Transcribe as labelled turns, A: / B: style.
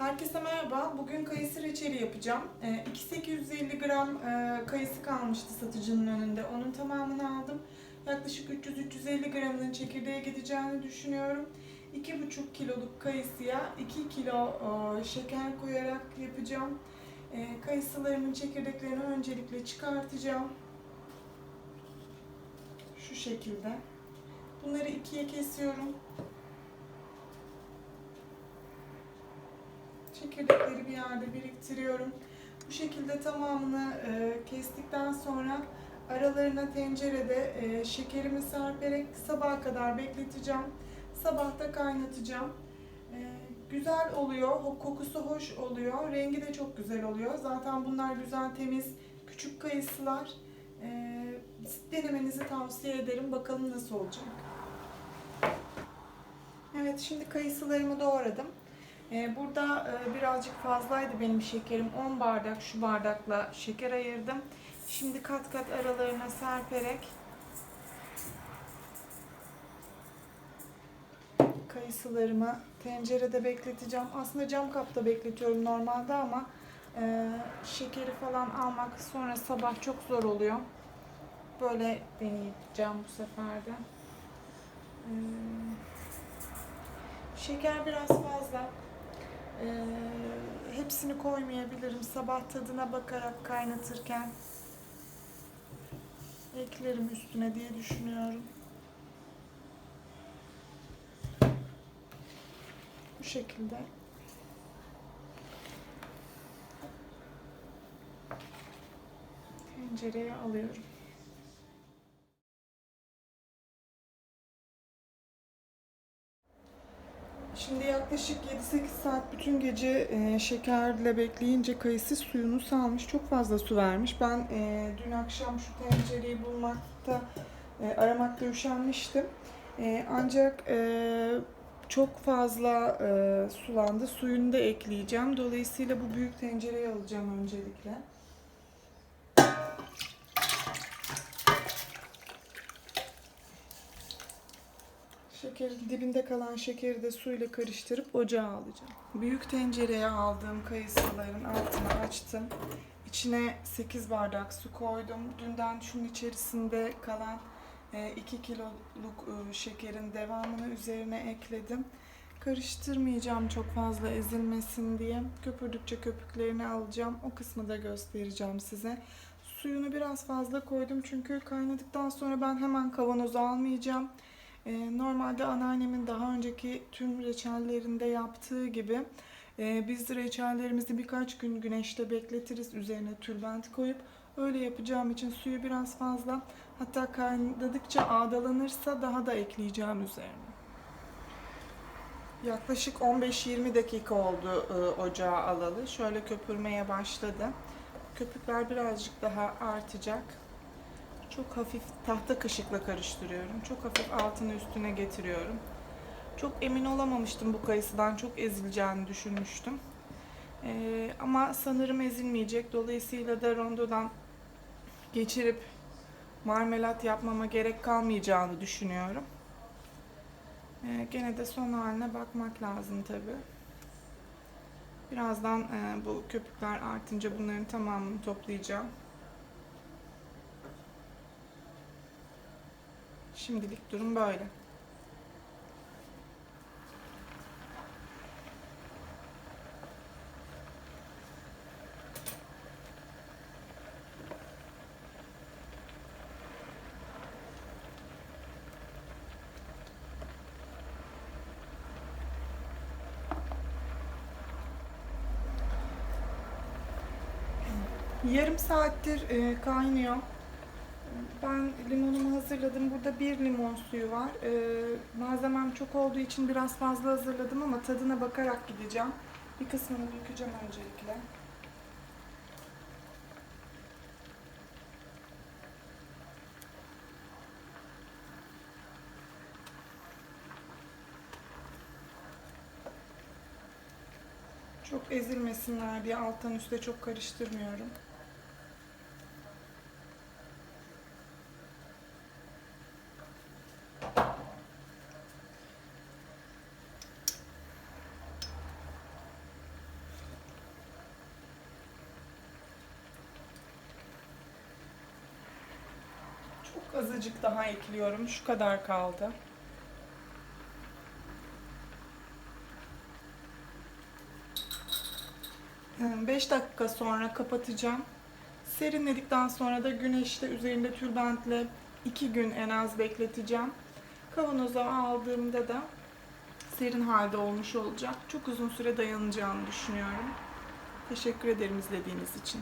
A: Herkese merhaba. Bugün kayısı reçeli yapacağım. Ee, 2850 gram e, kayısı kalmıştı satıcının önünde. Onun tamamını aldım. Yaklaşık 300-350 gramının çekirdeğe gideceğini düşünüyorum. 2,5 kiloluk kayısıya 2 kilo e, şeker koyarak yapacağım. E, Kayısılarımın çekirdeklerini öncelikle çıkartacağım. Şu şekilde. Bunları ikiye kesiyorum. Çekirdekleri bir yerde biriktiriyorum. Bu şekilde tamamını e, kestikten sonra aralarına tencerede e, şekerimi serperek sabaha kadar bekleteceğim. Sabahta kaynatacağım. E, güzel oluyor, kokusu hoş oluyor, rengi de çok güzel oluyor. Zaten bunlar güzel, temiz, küçük kayısılar. E, denemenizi tavsiye ederim. Bakalım nasıl olacak. Evet, şimdi kayısılarımı doğradım. Ee, Burada e, birazcık fazlaydı benim şekerim. 10 bardak şu bardakla şeker ayırdım. Şimdi kat kat aralarına serperek kayısılarımı tencerede bekleteceğim. Aslında cam kapta bekletiyorum normalde ama e, şekeri falan almak sonra sabah çok zor oluyor. Böyle deneyeceğim bu sefer de. Ee, Şeker biraz fazla. Ee, hepsini koymayabilirim. Sabah tadına bakarak kaynatırken eklerim üstüne diye düşünüyorum. Bu şekilde. Tencereye alıyorum. Şimdi yaklaşık 7-8 saat bütün gece e, şekerle bekleyince kayısı suyunu salmış. Çok fazla su vermiş. Ben e, dün akşam şu tencereyi bulmakta, e, aramakta üşenmiştim. E, ancak e, çok fazla e, sulandı. Suyunu da ekleyeceğim. Dolayısıyla bu büyük tencereyi alacağım öncelikle. Şekerin dibinde kalan şekeri de suyla karıştırıp ocağa alacağım. Büyük tencereye aldığım kayısıların altını açtım. İçine 8 bardak su koydum. Dünden şunun içerisinde kalan 2 kiloluk e, şekerin devamını üzerine ekledim. Karıştırmayacağım çok fazla ezilmesin diye. Köpürdükçe köpüklerini alacağım. O kısmı da göstereceğim size. Suyunu biraz fazla koydum çünkü kaynadıktan sonra ben hemen kavanoza almayacağım. Ee, Normalde anneannemin daha önceki tüm reçellerinde yaptığı gibi e, biz reçellerimizi birkaç gün güneşte bekletiriz üzerine tülbent koyup öyle yapacağım için suyu biraz fazla hatta kaynadıkça ağdalanırsa daha da ekleyeceğim üzerine. Yaklaşık 15-20 dakika oldu e, ocağa alalı. Şöyle köpürmeye başladı. Köpükler birazcık daha artacak. Çok hafif tahta kaşıkla karıştırıyorum. Çok hafif altını üstüne getiriyorum. Çok emin olamamıştım bu kayısıdan. Çok ezileceğini düşünmüştüm. Ee, ama sanırım ezilmeyecek. Dolayısıyla da rondodan geçirip marmelat yapmama gerek kalmayacağını düşünüyorum. Ee, gene de son haline bakmak lazım tabi. Birazdan e, bu köpükler artınca bunların tamamını toplayacağım. Şimdilik durum böyle. Yarım saattir e, kaynıyor. Ben limonumu hazırladım. Burada bir limon suyu var. Ee, malzemem çok olduğu için biraz fazla hazırladım ama tadına bakarak gideceğim. Bir kısmını dökeceğim öncelikle. Çok ezilmesinler diye alttan üste çok karıştırmıyorum. Azıcık daha ekliyorum. Şu kadar kaldı. Hmm, 5 dakika sonra kapatacağım. Serinledikten sonra da güneşte üzerinde tülbentle 2 gün en az bekleteceğim. Kavanoza aldığımda da serin halde olmuş olacak. Çok uzun süre dayanacağını düşünüyorum. Teşekkür ederim izlediğiniz için.